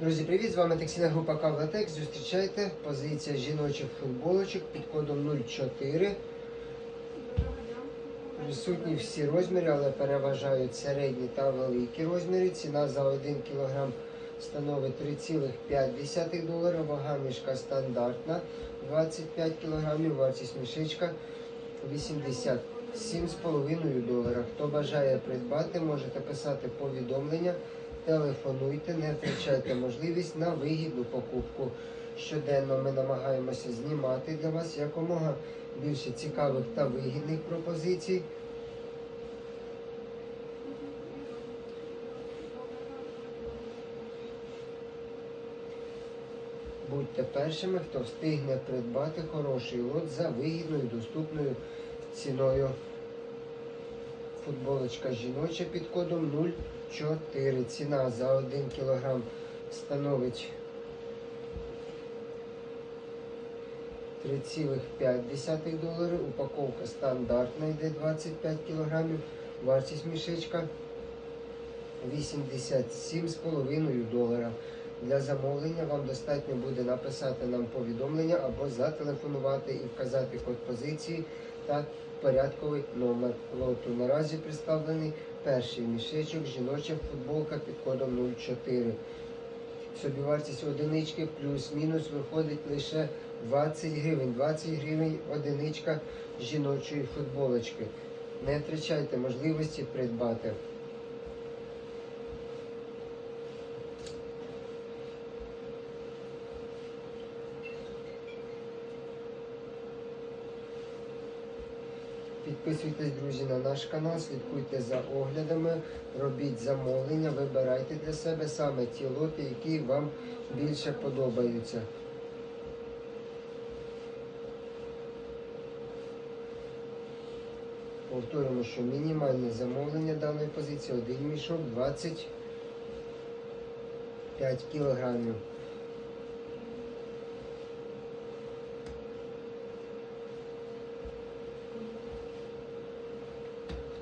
Друзі, привіт! З вами текстильна група Кавлатекс. Зустрічайте позиція жіночих футболочок під кодом 04. Присутні всі розміри, але переважають середні та великі розміри. Ціна за 1 кг становить 3,5 долара. Вага мішка стандартна 25 кг. Вартість мішечка 87,5 долара. Хто бажає придбати, можете писати повідомлення. Телефонуйте, не втрачайте можливість на вигідну покупку. Щоденно ми намагаємося знімати для вас якомога більше цікавих та вигідних пропозицій. Будьте першими, хто встигне придбати хороший лот за вигідною доступною ціною. Футболочка жіноча під кодом 0,4. Ціна за 1 кг становить 3,5 долари. Упаковка стандартна йде 25 кг. Вартість мішечка 87,5 долара. Для замовлення вам достатньо буде написати нам повідомлення або зателефонувати і вказати код позиції та порядковий номер лоту. Наразі представлений перший мішечок, жіноча футболка під кодом 04. Собівартість одинички плюс-мінус виходить лише 20 гривень. 20 гривень одиничка жіночої футболочки. Не втрачайте можливості придбати. Підписуйтесь, друзі, на наш канал, слідкуйте за оглядами, робіть замовлення, вибирайте для себе саме ті лоти, які вам більше подобаються. Повторюємо, що мінімальне замовлення даної позиції один мішок 25 кілограмів.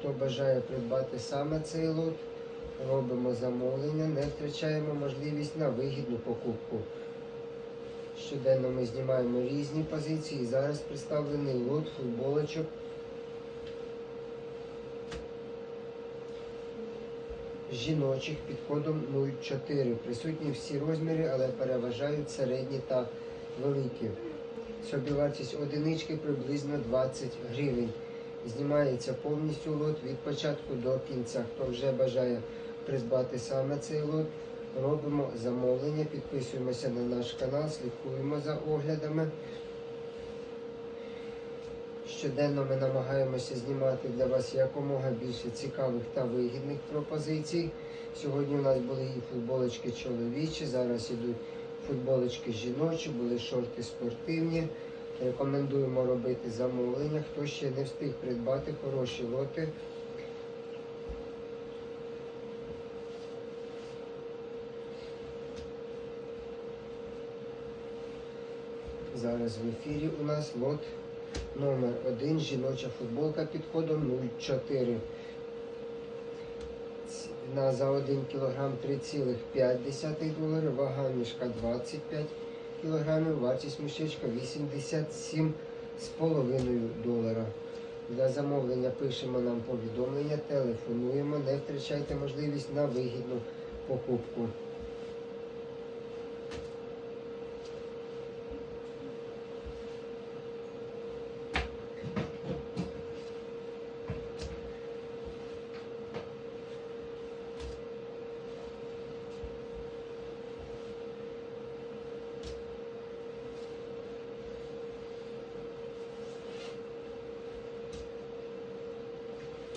Хто бажає придбати саме цей лот, робимо замовлення, не втрачаємо можливість на вигідну покупку. Щоденно ми знімаємо різні позиції. Зараз представлений лот футболочок. Жіночих під кодом 04. Присутні всі розміри, але переважають середні та великі. Собівартість одинички приблизно 20 гривень. Знімається повністю лот від початку до кінця. Хто вже бажає придбати саме цей лот, робимо замовлення, підписуємося на наш канал, слідкуємо за оглядами. Щоденно ми намагаємося знімати для вас якомога більше цікавих та вигідних пропозицій. Сьогодні у нас були і футболочки чоловічі, зараз ідуть футболочки жіночі, були шорти спортивні. Рекомендуємо робити замовлення. Хто ще не встиг придбати хороші лоти. Зараз в ефірі у нас лот номер 1 жіноча футболка під кодом 04. Ціна за 1 кг 3,5 долари, вага мішка 25 кілограмів, вартість мішечка 87,5 долара. Для замовлення пишемо нам повідомлення, телефонуємо, не втрачайте можливість на вигідну покупку.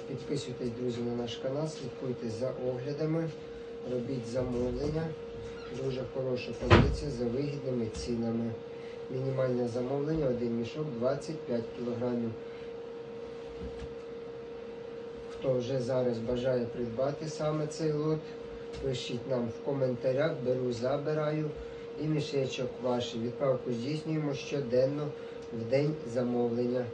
Підписуйтесь, друзі, на наш канал, слідкуйте за оглядами, робіть замовлення. Дуже хороша позиція за вигідними цінами. Мінімальне замовлення, один мішок 25 кілограмів. Хто вже зараз бажає придбати саме цей лот, пишіть нам в коментарях, беру, забираю. І мішечок ваш. Відправку здійснюємо щоденно в день замовлення.